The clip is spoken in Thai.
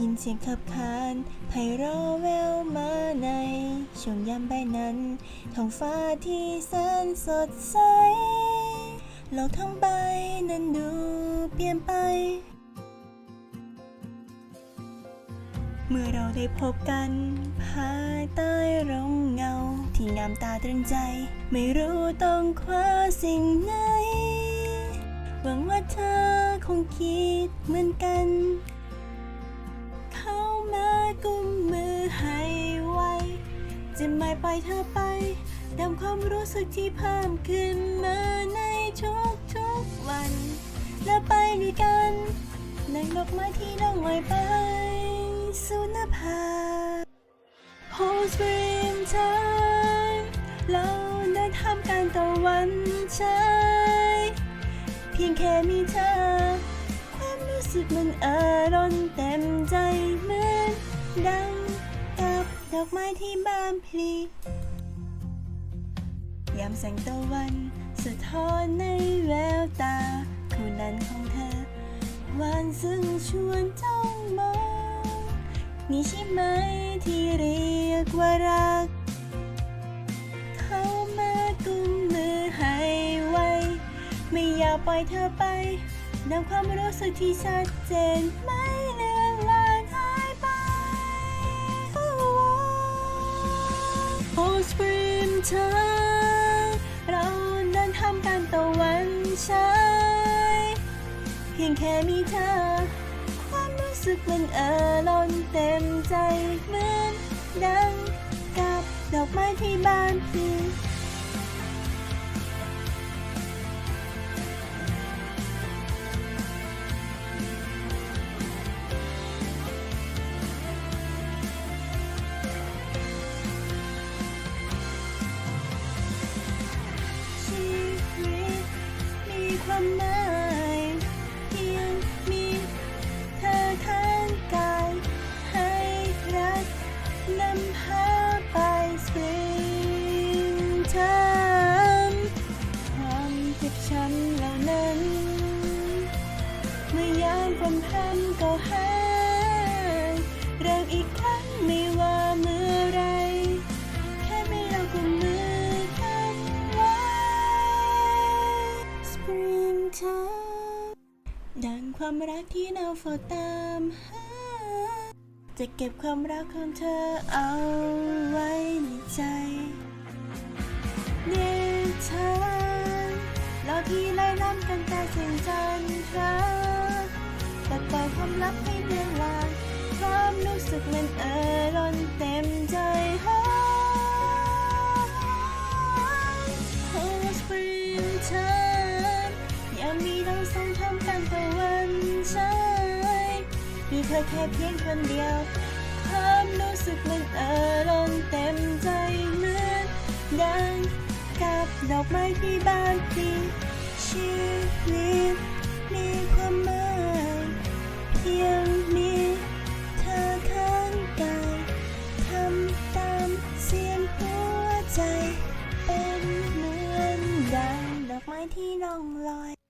ยินเสียงขับขานไพเราะแววมาใน ช่วงยามบ่ายนั้น ท้องฟ้าที่แสนสดใส โลกทั้งใบนั้นดูเปลี่ยนไป เมื่อเราได้พบกัน ภายใต้ร่มเงา ที่งามตาตรึงใจ ไม่รู้ต้องคว้าสิ่งไหน อยเธอไปตามความรู้สึกที่เพิ่มขึ้นมาในทุกทุกๆวัน และไปด้วยกันนั่งดอกไม้ที่น้องลอยไปสู่หน้าผา Whole spring time เราได้ทำการตะวันใช้เพียงแค่มีเธอ ความรู้สึกมันเอ่อล้นเต็มใจเหมือนดัง อกไม้ที่บานพลียามแสงตะวันสะท้อนในแววตาคู่นั้นของเธอหวานซึ่งชวนจ้องมองนี่ใช่ไหมที่เรียกว่ารัก เข้ามากุมมือให้ไว ไม่อยากปล่อยเธอไปนำความรู้สึกที่ชัดเจนไม่เลือ เธอ เราเดินทำกันตะวันใช้เพียงแค่มีเธอ ความรู้สึกมันเอ่อล้นเต็มใจเหมือนดังกับดอกไม้ที่บานพลีชี ความเหล่านั้น เมื่อยามความพรำก็หายเริ่มอีกครั้งไม่ว่าเมื่อไร แค่ไม่เรากุมมือกันไว้ Springtime ดังความรักที่เราเฝ้าตามหาจะเก็บความรักของเธอเอาไว้ในใจ เนทานเรา ที่ไล่ล้ำกันแต่เสียงจันทราแต่ปล่อยความลับให้เลือนลางความรู้สึกมันเอ่อล้นเต็มใจหา Oh springtime ยามมีเราสองทำกันตะวันใช้มีเธอแค่เพียงคนเดียว ความรู้สึกมันเอ่อล้นเต็มใจเหมือนดังกับดอกไม้ที่บานพลี ชีวิตมีความหมายเพียงมีเธอข้างกายทำตามเสียงหัวใจ เป็นเหมือนดอกไม้ที่ร่องลอย